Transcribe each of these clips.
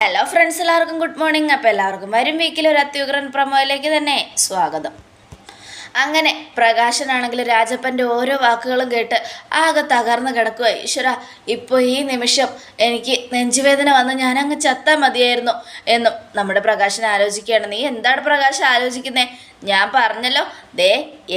Hello friends എല്ലാവർക്കും good morning അപ്പോൾ എല്ലാവർക്കും വരും വീക്കിൽ ഒരു അത്യുഗ്രൻ പ്രമോയിലേക്ക് തന്നെ സ്വാഗതം. അങ്ങനെ പ്രകാശനാണെങ്കിൽ രാജപ്പന്റെ ഓരോ വാക്കുകളും കേട്ട് ആകെ തകർന്ന് കിടക്കുക ഈശ്വര ഇപ്പോൾ ഈ നിമിഷം എനിക്ക് നെഞ്ചുവേദന വന്ന് ഞാനങ്ങ് ചത്താൽ മതിയായിരുന്നു എന്നും നമ്മുടെ പ്രകാശൻ ആലോചിക്കുകയാണ്. നീ എന്താണ് പ്രകാശം ആലോചിക്കുന്നത് ഞാൻ പറഞ്ഞല്ലോ. ദേ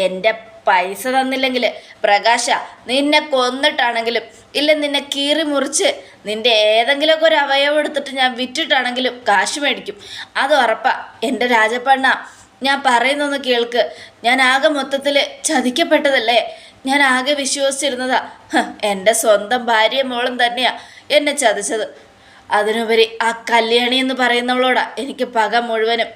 എന്റെ പൈസ തന്നില്ലെങ്കിൽ പ്രകാശ നിന്നെ കൊന്നിട്ടാണെങ്കിലും ഇല്ല നിന്നെ കീറി മുറിച്ച് നിന്റെ ഏതെങ്കിലുമൊക്കെ ഒരു അവയവം എടുത്തിട്ട് ഞാൻ വിറ്റിട്ടാണെങ്കിലും കാശ് മേടിക്കും. അത് ഉറപ്പാ. എന്റെ രാജപ്പണ്ണ ഞാൻ പറയുന്നൊന്ന് കേൾക്ക്. ഞാൻ ആകെ മൊത്തത്തിൽ ചതിക്കപ്പെട്ടതല്ലേ? ഞാൻ ആകെ വിശ്വസിച്ചിരുന്നതാ. എന്റെ സ്വന്തം ഭാര്യയും മോളും തന്നെയാ എന്നെ ചതിച്ചത്. അതിനുപരി ആ കല്യാണി എന്ന് പറയുന്നവളോടാ എനിക്ക് പക മുഴുവനും.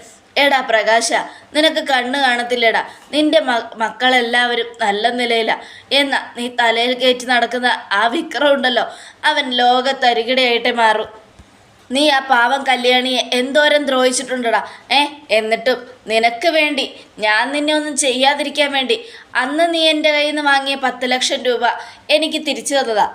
എടാ പ്രകാശ നിനക്ക് കണ്ണ് കാണത്തില്ലടാ. നിന്റെ മക്കളെല്ലാവരും നല്ല നിലയിലാ. എന്നാ നീ തലയിൽ കയറ്റി നടക്കുന്ന ആ വിക്രം ഉണ്ടല്ലോ അവൻ ലോകത്തരികിടയായിട്ടേ മാറും. നീ ആ പാവം കല്യാണിയെ എന്തോരം ദ്രോഹിച്ചിട്ടുണ്ടടാ. ഏ എന്നിട്ടും നിനക്ക് വേണ്ടി ഞാൻ നിന്നെ ഒന്നും ചെയ്യാതിരിക്കാൻ വേണ്ടി അന്ന് നീ എന്റെ കയ്യിൽ നിന്ന് വാങ്ങിയ പത്ത് ലക്ഷം രൂപ എനിക്ക് തിരിച്ചു തന്നതാ.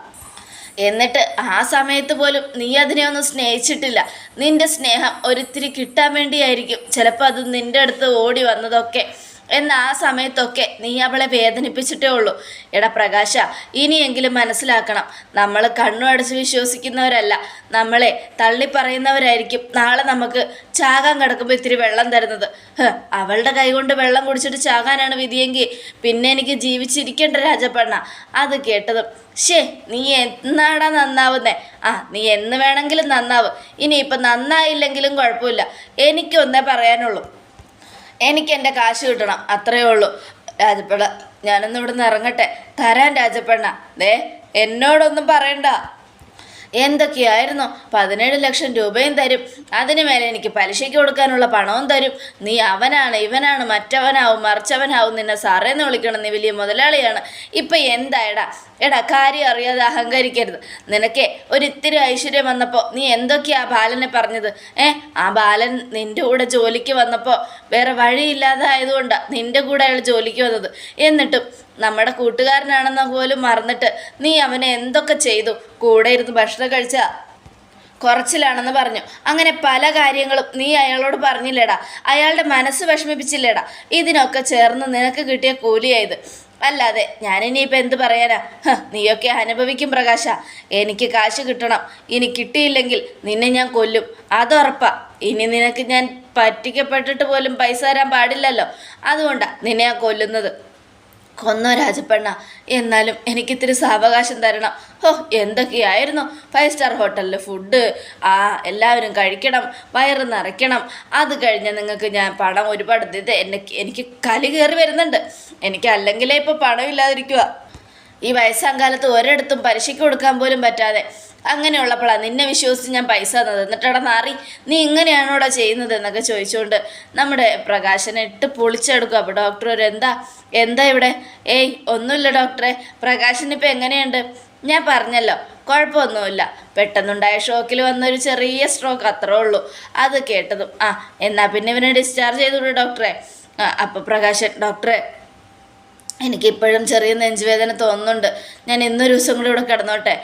എന്നിട്ട് ആ സമയത്ത് പോലും നീ അതിനെ ഒന്നും സ്നേഹിച്ചിട്ടില്ല. നിന്റെ സ്നേഹം ഒരിത്തിരി കിട്ടാൻ വേണ്ടിയായിരിക്കും. ചിലപ്പോൾ അത് നിന്റെ അടുത്ത് ഓടി വന്നതൊക്കെ. എന്ന ആ സമയത്തൊക്കെ നീ അവളെ വേദനിപ്പിച്ചിട്ടേ ഉള്ളൂ. എടാ പ്രകാശ ഇനിയെങ്കിലും മനസ്സിലാക്കണം. നമ്മൾ കണ്ണു അടച്ച് വിശ്വസിക്കുന്നവരല്ല. നമ്മളെ തള്ളി പറയുന്നവരായിരിക്കും നാളെ നമുക്ക് ചാകാൻ കിടക്കുമ്പോൾ ഇത്തിരി വെള്ളം തരുന്നത്. അവളുടെ കൈകൊണ്ട് വെള്ളം കുടിച്ചിട്ട് ചാകാനാണ് വിധിയെങ്കിൽ പിന്നെ എനിക്ക് ജീവിച്ചിരിക്കേണ്ട രാജപ്പണ്ണ അത് കേട്ടതും ഷേ നീ എന്നാടാ നന്നാവുന്നേ? ആ നീ എന്ന് വേണമെങ്കിലും നന്നാവ്. ഇനിയിപ്പം നന്നായില്ലെങ്കിലും കുഴപ്പമില്ല. എനിക്കൊന്നേ പറയാനുള്ളൂ. എനിക്ക് എന്റെ കാശ് കിട്ടണം അത്രയേ ഉള്ളൂ. രാജപ്പണ്ണ ഞാനൊന്ന് ഇവിടെ നിന്ന് ഇറങ്ങട്ടെ. തരാൻ രാജപ്പണ്ണ ദേ എന്നോടൊന്നും പറയണ്ട. എന്തൊക്കെയായിരുന്നു? പതിനേഴ് ലക്ഷം രൂപയും തരും. അതിനു മേലെ എനിക്ക് പലിശയ്ക്ക് കൊടുക്കാനുള്ള പണവും തരും. നീ അവനാണ് ഇവനാണ് മറ്റവനാവും മറിച്ചവനാവും നിന്നെ സാറേന്ന് വിളിക്കണം. നീ വലിയ മുതലാളിയാണ്. ഇപ്പം എന്തായടാ എടാ? കാര്യം അറിയാതെ അഹങ്കരിക്കരുത്. നിനക്കേ ഒരിത്തിരി ഐശ്വര്യം വന്നപ്പോൾ നീ എന്തൊക്കെയാ ബാലനെ പറഞ്ഞത്? ഏ? ആ ബാലൻ നിന്റെ കൂടെ ജോലിക്ക് വന്നപ്പോൾ വേറെ വഴിയില്ലാതെ ആയതുകൊണ്ടാണ് നിന്റെ കൂടെ അയാൾ ജോലിക്ക് വന്നത്. എന്നിട്ടും നമ്മുടെ കൂട്ടുകാരനാണെന്ന പോലും മറന്നിട്ട് നീ അവനെ എന്തൊക്കെ ചെയ്തു? കൂടെ ഇരുന്ന് ഭക്ഷണം കഴിച്ച കുറച്ചിലാണെന്ന് പറഞ്ഞു. അങ്ങനെ പല കാര്യങ്ങളും നീ അയാളോട് പറഞ്ഞില്ലേടാ. അയാളുടെ മനസ്സ് വിഷമിപ്പിച്ചില്ലേടാ. ഇതിനൊക്കെ ചേർന്ന് നിനക്ക് കിട്ടിയ കൂലിയായത്. അല്ലാതെ ഞാനിനിയിപ്പോൾ എന്ത് പറയാനാ? നീയൊക്കെ അനുഭവിക്കും പ്രകാശ. എനിക്ക് കാശ് കിട്ടണം. ഇനി കിട്ടിയില്ലെങ്കിൽ നിന്നെ ഞാൻ കൊല്ലും. അതുറപ്പാ ഇനി നിനക്ക് ഞാൻ പറ്റിക്കപ്പെട്ടിട്ട് പോലും പൈസ തരാൻ പാടില്ലല്ലോ. അതുകൊണ്ടാണ് നിന്നെ ഞാൻ കൊല്ലുന്നത്. കൊന്നോ രാജപ്പെണ്ണ. എന്നാലും എനിക്കിത്തിരി സാവകാശം തരണം. ഓ എന്തൊക്കെയായിരുന്നു? ഫൈവ് സ്റ്റാർ ഹോട്ടലിലെ ഫുഡ്. ആ എല്ലാവരും കഴിക്കണം വയറ് നിറയ്ക്കണം. അത് കഴിഞ്ഞ് നിങ്ങൾക്ക് ഞാൻ പണം ഒരുപാട് ഇത് എനിക്ക് എനിക്ക് കലി കയറി വരുന്നുണ്ട്. എനിക്ക് അല്ലെങ്കിലേ ഇപ്പോൾ പണമില്ലാതിരിക്കുക ഈ വയസ്സാം കാലത്ത് ഒരിടത്തും പലിശയ്ക്ക് കൊടുക്കാൻ പോലും പറ്റാതെ അങ്ങനെയുള്ളപ്പോഴാണ് നിന്നെ വിശ്വസിച്ച് ഞാൻ പൈസ തന്നത്. എന്നിട്ടവിടെ നാറി നീ ഇങ്ങനെയാണോടാ ചെയ്യുന്നത് എന്നൊക്കെ ചോദിച്ചുകൊണ്ട് നമ്മുടെ പ്രകാശനെ ഇട്ട് പൊളിച്ചെടുക്കും അപ്പോൾ ഡോക്ടർ ഒരു എന്താ എന്താ ഇവിടെ? ഏയ് ഒന്നുമില്ല ഡോക്ടറെ പ്രകാശനിപ്പോൾ എങ്ങനെയുണ്ട്? ഞാൻ പറഞ്ഞല്ലോ കുഴപ്പമൊന്നുമില്ല. പെട്ടെന്നുണ്ടായ ഷോക്കിൽ വന്നൊരു ചെറിയ സ്ട്രോക്ക് അത്രേ ഉള്ളൂ. അത് കേട്ടതും ആ എന്നാൽ പിന്നെ ഇവനെ ഡിസ്ചാർജ് ചെയ്തുവിടും ഡോക്ടറെ ആ അപ്പോൾ പ്രകാശൻ ഡോക്ടറെ എനിക്കിപ്പോഴും ചെറിയ നെഞ്ചുവേദന തോന്നുന്നുണ്ട്. ഞാൻ ഇന്നൊരു ദിവസം കൂടി ഇവിടെ കിടന്നോട്ടെ.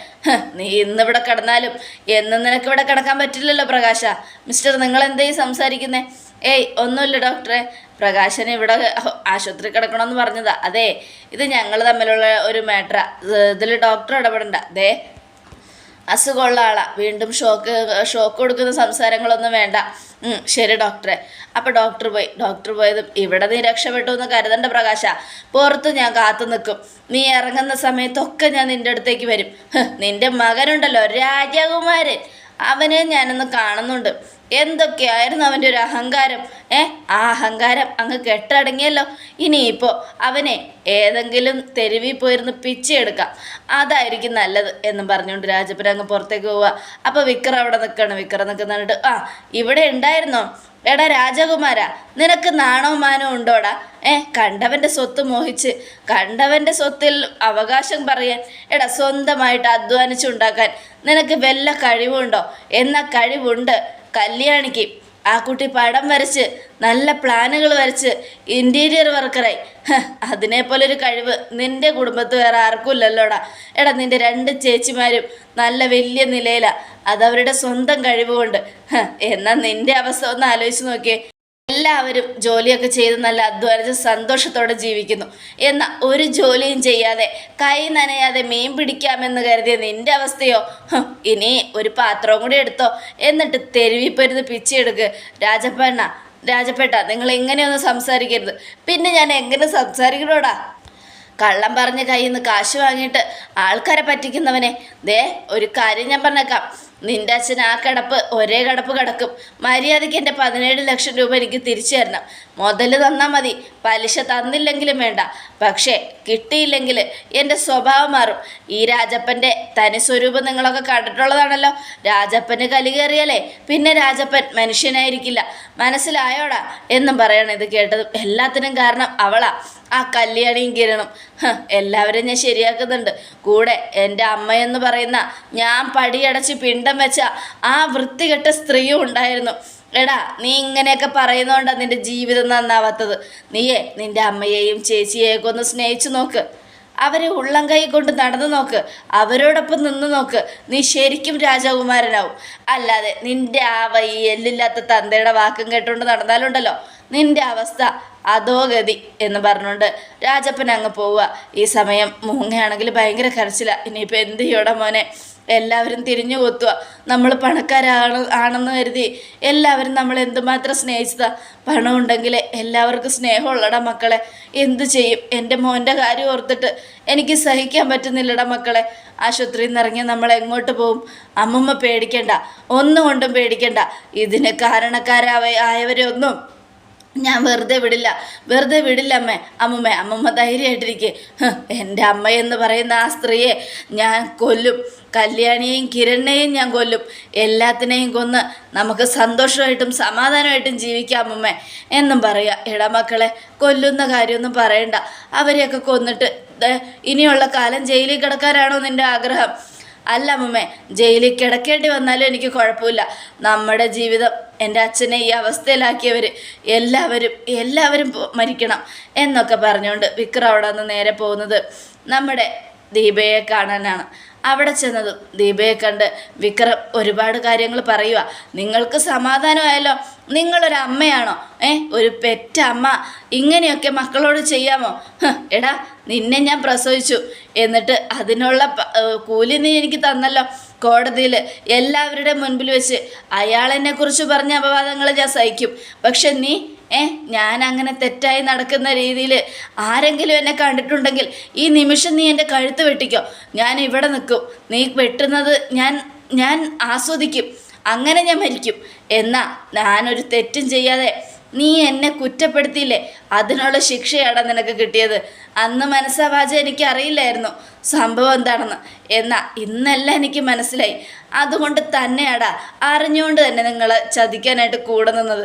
നീ ഇന്നിവിടെ കിടന്നാലും എന്നും നിനക്ക് ഇവിടെ കിടക്കാൻ പറ്റില്ലല്ലോ പ്രകാശ. മിസ്റ്റർ നിങ്ങൾ എന്തേ സംസാരിക്കുന്നേ? ഏയ് ഒന്നുമില്ല ഡോക്ടറെ. പ്രകാശന് ഇവിടെ ആശുപത്രി കിടക്കണമെന്ന് പറഞ്ഞതാ. അതെ ഇത് ഞങ്ങൾ തമ്മിലുള്ള ഒരു മാറ്ററാ. ഇതിൽ ഡോക്ടർ ഇടപെടണ്ട. ദേ അസുഖമുള്ള വീണ്ടും ഷോക്ക് ഷോക്ക് കൊടുക്കുന്ന സംസാരങ്ങളൊന്നും വേണ്ട. ശരി ഡോക്ടറെ. അപ്പോൾ ഡോക്ടർ പോയി. ഡോക്ടർ പോയതും ഇവിടെ നീ രക്ഷപ്പെട്ടു എന്ന് കരുതണ്ട പ്രകാശ. പുറത്ത് ഞാൻ കാത്തു നിൽക്കും. നീ ഇറങ്ങുന്ന സമയത്തൊക്കെ ഞാൻ നിന്റെ അടുത്തേക്ക് വരും. നിന്റെ മകനുണ്ടല്ലോ രാജകുമാരൻ. അവനെ ഞാനൊന്ന് കാണുന്നുണ്ട്. എന്തൊക്കെയായിരുന്നു അവന്റെ ഒരു അഹങ്കാരം? ഏ ആ അഹങ്കാരം അങ്ങ് കെട്ടടങ്ങിയല്ലോ. ഇനിയിപ്പോൾ അവനെ ഏതെങ്കിലും തെരുവിൽ പോയിരുന്ന് പിച്ചെടുക്കാം. അതായിരിക്കും നല്ലത് എന്നും പറഞ്ഞുകൊണ്ട് രാജപ്പൻ അങ്ങ് പുറത്തേക്ക് പോവുക. അപ്പോൾ വിക്രം അവിടെ നിൽക്കണം വിക്രം നിൽക്കുന്നിട്ട് ആ ഇവിടെ ഉണ്ടായിരുന്നോ? എടാ രാജകുമാര നിനക്ക് നാണോ മാനോ ഉണ്ടോടാ? ഏ കണ്ടവന്റെ സ്വത്ത് മോഹിച്ച് കണ്ടവന്റെ സ്വത്തിൽ അവകാശം പറയാൻ എടാ സ്വന്തമായിട്ട് അധ്വാനിച്ചുണ്ടാക്കാൻ നിനക്ക് വല്ല കഴിവുണ്ടോ? എന്ന കഴിവുണ്ട്. കല്യാണിക്ക് ആ കുട്ടി പടം വരച്ച് നല്ല പ്ലാനുകൾ വരച്ച് ഇന്റീരിയർ വർക്കറായി അതിനെപ്പോലൊരു കഴിവ്. നിന്റെ കുടുംബത്ത് വേറെ ആർക്കുമില്ലല്ലോടാ എടാ നിന്റെ രണ്ട് ചേച്ചിമാരും നല്ല വലിയ നിലയിലാണ് അതവരുടെ സ്വന്തം കഴിവ് കൊണ്ട് നിന്റെ അവസ്ഥ ഒന്ന് ആലോചിച്ച് നോക്കിയേ. എല്ലാവരും ജോലിയൊക്കെ ചെയ്ത് നല്ല അധ്വാനിച്ച് സന്തോഷത്തോടെ ജീവിക്കുന്നു. എന്നാൽ ഒരു ജോലിയും ചെയ്യാതെ കൈ നനയാതെ മീൻ പിടിക്കാമെന്ന് കരുതിയ നിന്റെ അവസ്ഥയോ? ഇനി ഒരു പാത്രവും കൂടി എടുത്തോ? എന്നിട്ട് തെരുവിപ്പരുന്ന് പിച്ചെടുക്ക്. രാജപ്പണ്ണ രാജപ്പേട്ട നിങ്ങൾ ഇങ്ങനെയൊന്നും സംസാരിക്കരുത്. പിന്നെ ഞാൻ എങ്ങനെ സംസാരിക്കണോടാ? കള്ളം പറഞ്ഞ് കയ്യിൽ നിന്ന് കാശ് വാങ്ങിയിട്ട് ആൾക്കാരെ പറ്റിക്കുന്നവനെ. ദേ ഒരു കാര്യം ഞാൻ പറഞ്ഞേക്കാം. നിന്റെ അച്ഛൻ ആ കിടപ്പ് ഒരേ കിടപ്പ് കിടക്കും. മര്യാദയ്ക്ക് എന്റെ പതിനേഴ് ലക്ഷം രൂപ എനിക്ക് തിരിച്ചു തരണം. മുതൽ തന്നാൽ മതി. പലിശ തന്നില്ലെങ്കിലും വേണ്ട. പക്ഷേ കിട്ടിയില്ലെങ്കിൽ എന്റെ സ്വഭാവം മാറും. ഈ രാജപ്പന്റെ തനി സ്വരൂപം നിങ്ങളൊക്കെ കണ്ടിട്ടുള്ളതാണല്ലോ. രാജപ്പന് കലികേറിയാലേ പിന്നെ രാജപ്പൻ മനുഷ്യനായിരിക്കില്ല. മനസ്സിലായോടാ എന്നും പറയണം ഇത് കേട്ടത്. എല്ലാത്തിനും കാരണം അവളാ. ആ കല്യാണിയും കിരണും. എല്ലാവരും ഞാൻ ശരിയാക്കുന്നുണ്ട്. കൂടെ എന്റെ അമ്മയെന്ന് പറയുന്ന ഞാൻ പടിയടച്ച് പിണ്ടം വെച്ച ആ വൃത്തികെട്ട സ്ത്രീയും ഉണ്ടായിരുന്നു. എടാ നീ ഇങ്ങനെയൊക്കെ പറയുന്നതുകൊണ്ടാണ് നിന്റെ ജീവിതം നന്നാവാത്തത്. നീയേ നിന്റെ അമ്മയെയും ചേച്ചിയെയൊക്കെ ഒന്ന് സ്നേഹിച്ചു നോക്ക്. അവരെ ഉള്ളം കൈ കൊണ്ട് നടന്നു നോക്ക്. അവരോടൊപ്പം നിന്ന് നോക്ക്. നീ ശരിക്കും രാജകുമാരനാവും. അല്ലാതെ നിന്റെ ആ വൈ എല്ലില്ലാത്ത തന്തയുടെ വാക്കും കേട്ടുകൊണ്ട് നടന്നാലുണ്ടല്ലോ. നിന്റെ അവസ്ഥ അധോഗതി എന്ന് പറഞ്ഞുകൊണ്ട് രാജപ്പൻ അങ്ങ് പോവുക. ഈ സമയം മൂങ്ങയാണെങ്കിൽ ഭയങ്കര കരച്ചില. ഇനിയിപ്പോൾ എന്ത് ചെയ്യോടാ മോനെ? എല്ലാവരും തിരിഞ്ഞു കൊത്തുക. നമ്മൾ പണക്കാരാണ് ആണെന്ന് കരുതി എല്ലാവരും നമ്മൾ എന്തുമാത്രം സ്നേഹിച്ചതാ. പണം ഉണ്ടെങ്കിൽ എല്ലാവർക്കും സ്നേഹമുള്ളടാ മക്കളെ. എന്തു ചെയ്യും? എന്റെ മോന്റെ കാര്യം ഓർത്തിട്ട് എനിക്ക് സഹിക്കാൻ പറ്റുന്നില്ലടാ മക്കളെ. ആശുപത്രിയിൽ നിന്ന് ഇറങ്ങി നമ്മൾ എങ്ങോട്ട് പോവും? അമ്മമ്മ പേടിക്കണ്ട. ഒന്നും കൊണ്ടും പേടിക്കണ്ട. ഇതിന് കാരണക്കാരായ ആയവരെ ഒന്നും. ഞാൻ വെറുതെ വിടില്ല വെറുതെ വിടില്ല അമ്മേ. അമ്മമ്മേ അമ്മമ്മ ധൈര്യമായിട്ടിരിക്കെ. എന്റെ അമ്മയെന്ന് പറയുന്ന ആ സ്ത്രീയെ ഞാൻ കൊല്ലും. കല്യാണിയെയും കിരണിനെയും ഞാൻ കൊല്ലും. എല്ലാത്തിനെയും കൊന്ന് നമുക്ക് സന്തോഷമായിട്ടും സമാധാനമായിട്ടും ജീവിക്കാം അമ്മമ്മേ. എന്നും പറയുക ഇടമക്കളെ മക്കളെ കൊല്ലുന്ന കാര്യമൊന്നും പറയണ്ട. അവരെയൊക്കെ കൊന്നിട്ട് ഇനിയുള്ള കാലം ജയിലിൽ കിടക്കാനാണോ നിന്റെ ആഗ്രഹം? അല്ല അമ്മമ്മേ ജയിലിൽ കിടക്കേണ്ടി വന്നാലും എനിക്ക് കുഴപ്പമില്ല. നമ്മുടെ ജീവിതം എന്റെ അച്ഛനെ ഈ അവസ്ഥയിലാക്കിയവർ എല്ലാവരും എല്ലാവരും മരിക്കണം എന്നൊക്കെ പറഞ്ഞുകൊണ്ട് വിക്രം അവിടെ നിന്ന് നേരെ പോകുന്നത് നമ്മുടെ ദീപയെ കാണാനാണ്. അവിടെ ചെന്നതും. ദീപയെ കണ്ട് വിക്രം ഒരുപാട് കാര്യങ്ങൾ പറയുക നിങ്ങൾക്ക് സമാധാനമായല്ലോ? നിങ്ങളൊരു അമ്മയാണോ? ഏ ഒരു പെറ്റ അമ്മ. ഇങ്ങനെയൊക്കെ മക്കളോട് ചെയ്യാമോ? എടാ നിന്നെ ഞാൻ പ്രസവിച്ചു. എന്നിട്ട് അതിനുള്ള കൂലി നീ എനിക്ക് തന്നല്ലോ കോടതിയിൽ എല്ലാവരുടെ മുൻപിൽ വെച്ച് അയാളെന്നെ കുറിച്ച് പറഞ്ഞ അപവാദങ്ങൾ ഞാൻ സഹിക്കും. പക്ഷെ നീ ഏ ഞാൻ അങ്ങനെ തെറ്റായി നടക്കുന്ന രീതിയിൽ ആരെങ്കിലും എന്നെ കണ്ടിട്ടുണ്ടെങ്കിൽ ഈ നിമിഷം നീ എന്റെ കഴുത്ത് വെട്ടിക്കോ. ഞാൻ ഇവിടെ നിൽക്കും. നീ വെട്ടുന്നത് ഞാൻ ഞാൻ ആസ്വദിക്കും. അങ്ങനെ ഞാൻ മരിക്കും. എന്നാ ഞാനൊരു തെറ്റും ചെയ്യാതെ നീ എന്നെ കുറ്റപ്പെടുത്തിയില്ലേ? അതിനുള്ള ശിക്ഷയാണ് നിനക്ക് കിട്ടിയത്. അന്ന് മനസ്സാവാച എനിക്ക് അറിയില്ലായിരുന്നു സംഭവം എന്താണെന്ന്. എന്നാ ഇന്നല്ല എനിക്ക് മനസ്സിലായി. അതുകൊണ്ട് തന്നെയാടാ അറിഞ്ഞുകൊണ്ട് തന്നെ നിങ്ങൾ ചതിക്കാനായിട്ട് കൂടെ നിന്നത്.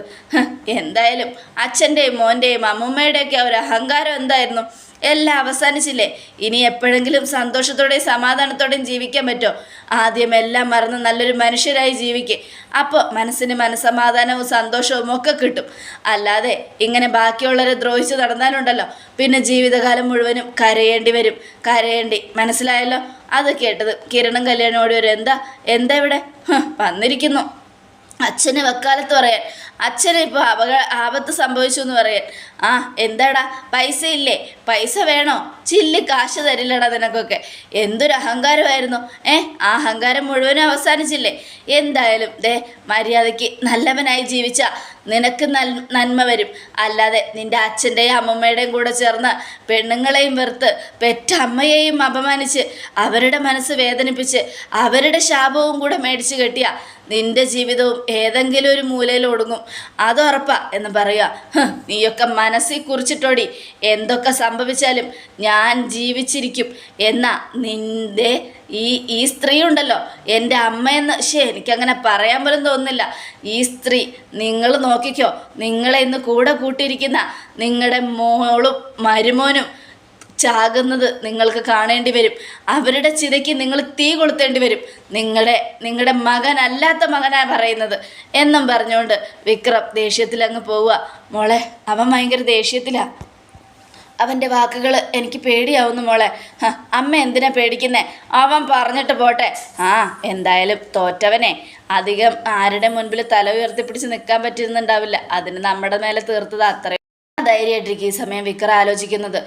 എന്തായാലും അച്ഛന്റെയും മോന്റെയും അമ്മൂമ്മയുടെയൊക്കെ ഒരു അഹങ്കാരം എന്തായിരുന്നു? എല്ലാം അവസാനിച്ചില്ലേ? ഇനി എപ്പോഴെങ്കിലും സന്തോഷത്തോടെയും സമാധാനത്തോടെയും ജീവിക്കാൻ പറ്റുമോ? ആദ്യം എല്ലാം മറന്ന് നല്ലൊരു മനുഷ്യരായി ജീവിക്കുക അപ്പോൾ മനസ്സിന് മനസ്സമാധാനവും സന്തോഷവും ഒക്കെ കിട്ടും. അല്ലാതെ ഇങ്ങനെ ബാക്കിയുള്ളവരെ ദ്രോഹിച്ച് നടന്നാലുണ്ടല്ലോ. പിന്നെ ജീവിതകാലം മുഴുവനും കരയേണ്ടി വരും. കരയേണ്ടി. മനസ്സിലായല്ലോ? അത് കേട്ടത് കിരണം കല്യാണോട് വരും എന്താ? എന്താ ഇവിടെ? വന്നിരിക്കുന്നു. അച്ഛന് വക്കാലത്ത് പറയാൻ. അച്ഛന് ഇപ്പോൾ അപക ആപത്ത് സംഭവിച്ചു എന്ന് പറയാൻ. ആ എന്താടാ? പൈസ ഇല്ലേ പൈസ വേണോ? ചില്ല് കാശ് തരില്ലടാ നിനക്കൊക്കെ. എന്തൊരു അഹങ്കാരമായിരുന്നു. ഏ ആ അഹങ്കാരം മുഴുവനും അവസാനിച്ചില്ലേ? എന്തായാലും ദേ മര്യാദയ്ക്ക് നല്ലവനായി ജീവിച്ച നിനക്ക് നൽ നന്മ വരും. അല്ലാതെ നിന്റെ അച്ഛന്റെയും അമ്മമ്മയുടെയും കൂടെ ചേർന്ന് പെണ്ണുങ്ങളെയും വെറുത്ത് പെറ്റ അമ്മയെയും അപമാനിച്ച് അവരുടെ മനസ്സ് വേദനിപ്പിച്ച് അവരുടെ ശാപവും കൂടെ മേടിച്ച് കെട്ടിയ നിന്റെ ജീവിതവും ഏതെങ്കിലും ഒരു മൂലയിൽ ഒടുങ്ങും. അത് ഉറപ്പാ എന്ന് പറയുക. "ഹ്, നീയൊക്കെ മനസ്സിൽ കുറിച്ചിട്ടോടി. എന്തൊക്കെ സംഭവിച്ചാലും ഞാൻ ജീവിച്ചിരിക്കും. എന്നാ നിന്റെ ഈ ഈ സ്ത്രീ ഉണ്ടല്ലോ. എന്റെ അമ്മയെന്ന് ശേ എനിക്കങ്ങനെ പറയാൻ പോലും തോന്നുന്നില്ല. ഈ സ്ത്രീ നിങ്ങൾ നോക്കിക്കോ. നിങ്ങളെ ഇന്ന് കൂടെ കൂട്ടിയിരിക്കുന്ന നിങ്ങളുടെ മോളും മരുമോനും ചാകുന്നത് നിങ്ങൾക്ക് കാണേണ്ടി വരും. അവരുടെ ചിതയ്ക്ക് നിങ്ങൾ തീ കൊളുത്തേണ്ടി വരും. നിങ്ങളുടെ നിങ്ങളുടെ മകനല്ലാത്ത മകനാണ് പറയുന്നത്. എന്നും പറഞ്ഞുകൊണ്ട് വിക്രം ദേഷ്യത്തിൽ അങ്ങ് പോവുക. മോളെ അവൻ ഭയങ്കര ദേഷ്യത്തിലാണ് അവന്റെ വാക്കുകൾ എനിക്ക് പേടിയാവുന്നു മോളെ. അമ്മ എന്തിനാ പേടിക്കുന്നേ? അവൻ പറഞ്ഞിട്ട് പോട്ടെ. ആ എന്തായാലും തോറ്റവനെ. അധികം ആരുടെ മുൻപിൽ തല ഉയർത്തിപ്പിടിച്ച് നിൽക്കാൻ പറ്റുന്നുണ്ടാവില്ല അതിന് നമ്മുടെ മേലെ തീർത്തത് അത്രയും ധൈര്യമായിട്ടിരിക്കും ഈ സമയം വിക്രം ആലോചിക്കുന്നത്.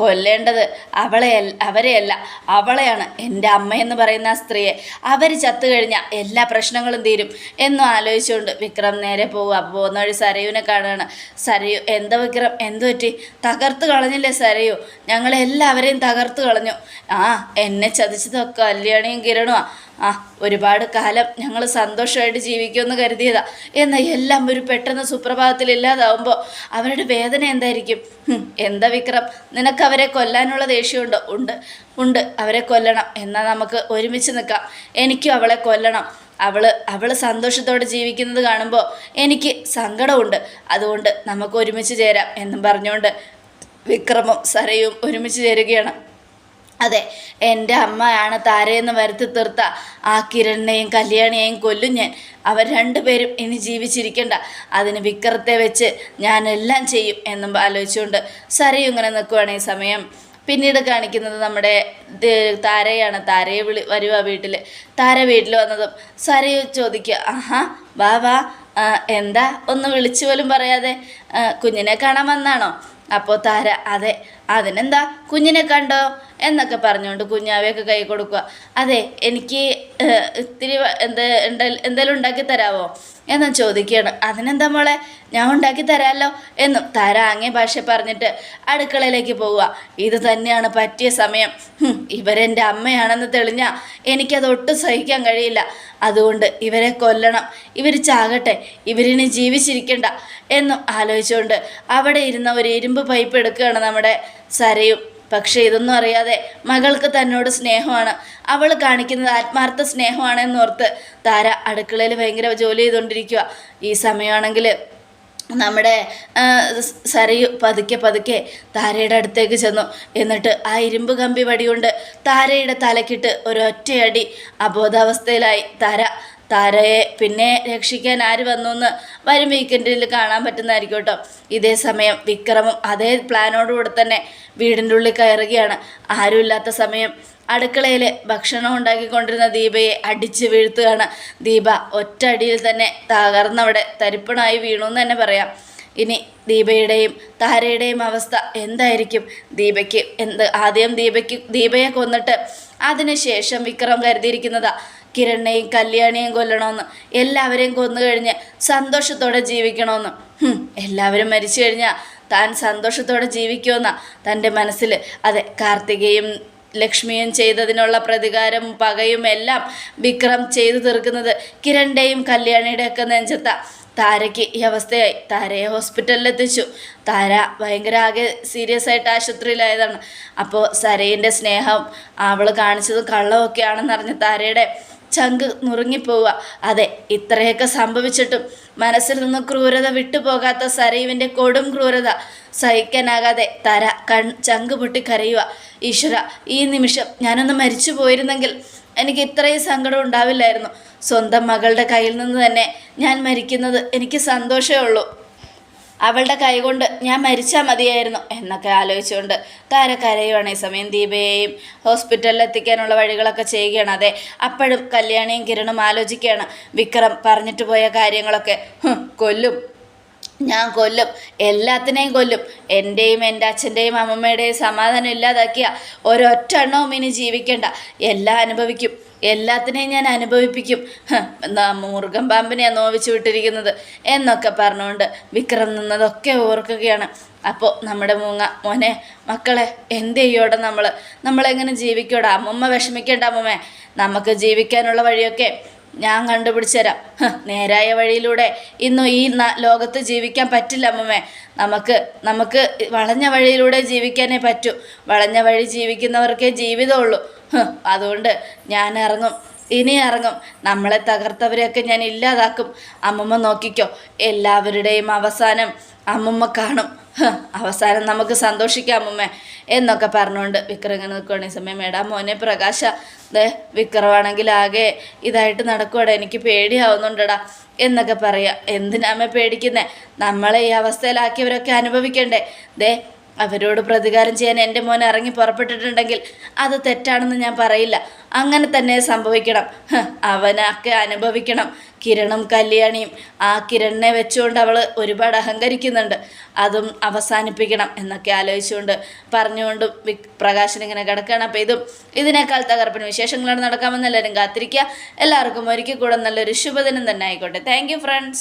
കൊല്ലേണ്ടത് അവളെ അവരെയല്ല അവളെയാണ് എന്റെ അമ്മയെന്ന് പറയുന്ന ആ സ്ത്രീയെ. അവർ ചത്തു കഴിഞ്ഞാൽ എല്ലാ പ്രശ്നങ്ങളും തീരും എന്നും ആലോചിച്ചുകൊണ്ട് വിക്രം നേരെ പോകും അപ്പോൾ പോകുന്ന വഴി സരയുവിനെ കാണുകയാണ്. സരയു എന്താ വിക്രം? എന്തു പറ്റി? തകർത്ത് കളഞ്ഞില്ലേ സരയു? ഞങ്ങളെല്ലാവരെയും തകർത്ത് കളഞ്ഞു. ആ എന്നെ ചതിച്ചതൊക്കെ കല്യാണിയും കിരണുമാ ആ ഒരുപാട് കാലം ഞങ്ങൾ സന്തോഷമായിട്ട് ജീവിക്കുമെന്ന് കരുതിയതാ. എന്നാൽ എല്ലാം ഒരു പെട്ടെന്ന് സുപ്രഭാതത്തിൽ ഇല്ലാതാവുമ്പോൾ അവരുടെ വേദന എന്തായിരിക്കും? എന്താ വിക്രം? നിനക്ക് അവരെ കൊല്ലാനുള്ള ദേഷ്യമുണ്ടോ? ഉണ്ട്. ഉണ്ട്. അവരെ കൊല്ലണം. എന്നാൽ നമുക്ക് ഒരുമിച്ച് നിൽക്കാം. എനിക്കും അവളെ കൊല്ലണം. അവൾ അവൾ സന്തോഷത്തോടെ ജീവിക്കുന്നത് കാണുമ്പോൾ എനിക്ക് സങ്കടമുണ്ട്. അതുകൊണ്ട് നമുക്ക് ഒരുമിച്ച് ചേരാം എന്നും പറഞ്ഞുകൊണ്ട് വിക്രമും സരയും ഒരുമിച്ച് ചേരുകയാണ്. അതെ എന്റെ അമ്മയാണ് താരയെന്ന് വരുത്തി തീർത്ത ആ കിരണിനെയും കല്യാണിയെയും കൊല്ലും ഞാൻ. അവർ രണ്ടുപേരും ഇനി ജീവിച്ചിരിക്കണ്ട. അതിന് വിക്രത്തെ വെച്ച് ഞാൻ എല്ലാം ചെയ്യും എന്നും ആലോചിച്ചുകൊണ്ട് സരയും ഇങ്ങനെ നിൽക്കുവാണ് ഈ സമയം. പിന്നീട് കാണിക്കുന്നത് നമ്മുടെ താരയാണ്. താരയെ വിളി വരുക വീട്ടിൽ താര വീട്ടിൽ വന്നതും സരയു ചോദിക്കുക ആഹാ വാ വാ. എന്താ? ഒന്ന് വിളിച്ചു പോലും പറയാതെ കുഞ്ഞിനെ കാണാൻ വന്നാണോ? അപ്പോൾ താര അതെ അതിനെന്താ കുഞ്ഞിനെ കണ്ടോ എന്നൊക്കെ പറഞ്ഞുകൊണ്ട് കുഞ്ഞാവയൊക്കെ കൈ കൊടുക്കുക. അതെ എനിക്ക് ഇത്തിരി എന്ത് എന്ത- എന്തെങ്കിലും ഉണ്ടാക്കി തരാമോ എന്നും ചോദിക്കുകയാണ്. അതിനെന്താ മോളെ ഞാൻ ഉണ്ടാക്കി തരാമല്ലോ എന്നും താര ആംഗ്യ ഭാഷ പറഞ്ഞിട്ട് അടുക്കളയിലേക്ക് പോവുക. ഇത് തന്നെയാണ് പറ്റിയ സമയം. ഇവരെന്റെ അമ്മയാണെന്ന് തെളിഞ്ഞാൽ എനിക്കത് ഒട്ടും സഹിക്കാൻ കഴിയില്ല. അതുകൊണ്ട് ഇവരെ കൊല്ലണം. ഇവർ ചാകട്ടെ ഇവരിനി ജീവിച്ചിരിക്കണ്ട എന്നും ആലോചിച്ചുകൊണ്ട് അവിടെ ഇരുന്ന ഒരു ഇരുമ്പ് പൈപ്പ് എടുക്കുകയാണ് നമ്മുടെ സരയും. പക്ഷേ ഇതൊന്നും അറിയാതെ മകൾക്ക് തന്നോട് സ്നേഹമാണ്. അവൾ കാണിക്കുന്നത് ആത്മാർത്ഥ സ്നേഹമാണെന്നോർത്ത് താര അടുക്കളയിൽ ഭയങ്കര ജോലി ചെയ്തുകൊണ്ടിരിക്കുക ഈ സമയമാണെങ്കിൽ നമ്മുടെ സരയു പതുക്കെ പതുക്കെ താരയുടെ അടുത്തേക്ക് ചെന്നു. എന്നിട്ട് ആ ഇരുമ്പ് കമ്പി വടികൊണ്ട് താരയുടെ തലക്കിട്ട് ഒരൊറ്റയടി അബോധാവസ്ഥയിലായി. താര താരയെ പിന്നെ രക്ഷിക്കാൻ ആര് വന്നു എന്ന് വരും വീക്കെൻഡിൽ കാണാൻ പറ്റുന്നതായിരിക്കും കേട്ടോ ഇതേ സമയം വിക്രമും അതേ പ്ലാനോടുകൂടെ തന്നെ വീടിന്റെ ഉള്ളിൽ കയറുകയാണ്. ആരുമില്ലാത്ത സമയം അടുക്കളയിൽ ഭക്ഷണം ഉണ്ടാക്കിക്കൊണ്ടിരുന്ന ദീപയെ അടിച്ച് വീഴ്ത്തുകയാണ്. ദീപ ഒറ്റ അടിയിൽ തന്നെ തകർന്നവിടെ തരിപ്പണായി വീണു എന്ന് തന്നെ പറയാം. ഇനി ദീപയുടെയും താരയുടെയും അവസ്ഥ എന്തായിരിക്കും? ദീപയ്ക്ക് എന്ത്? ആദ്യം ദീപയ്ക്ക് ദീപയെ കൊന്നിട്ട് അതിനുശേഷം വിക്രം കരുതിയിരിക്കുന്നതാ. കിരണിനെയും കല്യാണിയും കൊല്ലണമെന്ന് എല്ലാവരെയും കൊന്നു കഴിഞ്ഞ് സന്തോഷത്തോടെ ജീവിക്കണമെന്ന്. എല്ലാവരും മരിച്ചു കഴിഞ്ഞാൽ താൻ സന്തോഷത്തോടെ ജീവിക്കുമെന്ന തന്റെ മനസ്സിൽ. അതെ കാർത്തികയും ലക്ഷ്മിയും ചെയ്തതിനുള്ള പ്രതികാരം പകയും എല്ലാം വിക്രം ചെയ്തു തീർക്കുന്നത് കിരണിന്റെയും കല്യാണിയുടെയൊക്കെ നെഞ്ചത്ത. താരയ്ക്ക് ഈ അവസ്ഥയായി. താരയെ ഹോസ്പിറ്റലിൽ എത്തിച്ചു താര ഭയങ്കര ആകെ സീരിയസ് ആയിട്ട് ആശുപത്രിയിലായതാണ്. അപ്പോൾ സരയിന്റെ സ്നേഹം അവൾ കാണിച്ചത് കള്ളമൊക്കെയാണെന്നറിഞ്ഞ് താരയുടെ ചങ്ക് നുറുങ്ങിപ്പോവുക. അതെ ഇത്രയൊക്കെ സംഭവിച്ചിട്ടും മനസ്സിൽ നിന്ന് ക്രൂരത വിട്ടുപോകാത്ത സരീവിന്റെ കൊടും ക്രൂരത സഹിക്കാനാകാതെ തര കൺ ചങ്ക് പൊട്ടി കരയുക ഈശ്വര ഈ നിമിഷം ഞാനൊന്ന് മരിച്ചു പോയിരുന്നെങ്കിൽ എനിക്ക് ഇത്രയും സങ്കടം ഉണ്ടാവില്ലായിരുന്നു. സ്വന്തം മകളുടെ കയ്യിൽ നിന്ന് തന്നെ ഞാൻ മരിക്കുന്നത് എനിക്ക് സന്തോഷമേ ഉള്ളൂ. അവളുടെ കൈകൊണ്ട് ഞാൻ മരിച്ചാൽ മതിയായിരുന്നു എന്നൊക്കെ ആലോചിച്ചുകൊണ്ട് താര ഈ സമയം ദീപയെയും ഹോസ്പിറ്റലിൽ എത്തിക്കാനുള്ള വഴികളൊക്കെ ചെയ്യുകയാണ്. അതെ അപ്പോഴും കല്യാണിയും കിരണും ആലോചിക്കുകയാണ്. വിക്രം പറഞ്ഞിട്ട് പോയ കാര്യങ്ങളൊക്കെ കൊല്ലും. ഞാൻ കൊല്ലും. എല്ലാത്തിനെയും കൊല്ലും. എന്റെയും എന്റെ അച്ഛന്റെയും അമ്മമ്മയുടെയും സമാധാനം ഇല്ലാതാക്കിയ ഒരൊറ്റ എണ്ണവും ഇനി ജീവിക്കേണ്ട. എല്ലാം അനുഭവിക്കും. എല്ലാത്തിനെയും ഞാൻ അനുഭവിപ്പിക്കും. മുറുകൻ പാമ്പിനെയാണ് നോവിച്ചു വിട്ടിരിക്കുന്നത് എന്നൊക്കെ പറഞ്ഞുകൊണ്ട് വിക്രം നിന്നതൊക്കെ ഓർക്കുകയാണ്. അപ്പോൾ നമ്മുടെ മൂങ്ങ മോനെ മക്കളെ എന്ത് ചെയ്യോടെ നമ്മൾ നമ്മളെങ്ങനെ ജീവിക്കോടാ? അമ്മമ്മ വിഷമിക്കേണ്ട അമ്മമ്മേ. നമുക്ക് ജീവിക്കാനുള്ള വഴിയൊക്കെ ഞാൻ കണ്ടുപിടിച്ചു തരാം നേരായ വഴിയിലൂടെ ഇന്നും ഈ ലോകത്ത് ജീവിക്കാൻ പറ്റില്ല അമ്മമ്മേ. നമുക്ക് നമുക്ക് വളഞ്ഞ വഴിയിലൂടെ ജീവിക്കാനേ പറ്റൂ. വളഞ്ഞ വഴി ജീവിക്കുന്നവർക്കേ ജീവിതമുള്ളൂ. അതുകൊണ്ട് ഞാൻ ഇറങ്ങും. ഇനി ഇറങ്ങും. നമ്മളെ തകർത്തവരെയൊക്കെ ഞാൻ ഇല്ലാതാക്കും. അമ്മമ്മ നോക്കിക്കോ എല്ലാവരുടെയും അവസാനം അമ്മമ്മ കാണും. അവസാനം നമുക്ക് സന്തോഷിക്കാം അമ്മമ്മ എന്നൊക്കെ പറഞ്ഞുകൊണ്ട് വിക്രം നിൽക്കുകയാണ് ഈ സമയം മേടാ മോനെ പ്രകാശ ദേ വിക്രമാണെങ്കിൽ ആകെ ഇതായിട്ട് നടക്കുവാടാ. എനിക്ക് പേടിയാവുന്നുണ്ടടാ എന്നൊക്കെ പറയാം. എന്തിനാമ്മ പേടിക്കുന്നേ? നമ്മളെ ഈ അവസ്ഥയിലാക്കിയവരൊക്കെ അനുഭവിക്കണ്ടേ? ദേ അവരോട് പ്രതികാരം ചെയ്യാൻ എന്റെ മോൻ ഇറങ്ങി പുറപ്പെട്ടിട്ടുണ്ടെങ്കിൽ അത് തെറ്റാണെന്ന് ഞാൻ പറയില്ല. അങ്ങനെ തന്നെ സംഭവിക്കണം. അവനൊക്കെ അനുഭവിക്കണം. കിരണും കല്യാണിയും. ആ കിരണിനെ വെച്ചുകൊണ്ട് അവൾ ഒരുപാട് അഹങ്കരിക്കുന്നുണ്ട്. അതും അവസാനിപ്പിക്കണം എന്നൊക്കെ ആലോചിച്ചുകൊണ്ട് പറഞ്ഞുകൊണ്ട് പ്രകാശൻ ഇങ്ങനെ കിടക്കുകയാണ്. അപ്പോൾ ഇതും ഇതിനേക്കാൾ തകർപ്പിന് വിശേഷങ്ങളാണ് നടക്കാമെന്ന് എല്ലാവരും കാത്തിരിക്കുക. എല്ലാവർക്കും ഒരിക്കൽ കൂടെ നല്ലൊരു ശുഭദിനം തന്നെ ആയിക്കോട്ടെ. Thank friends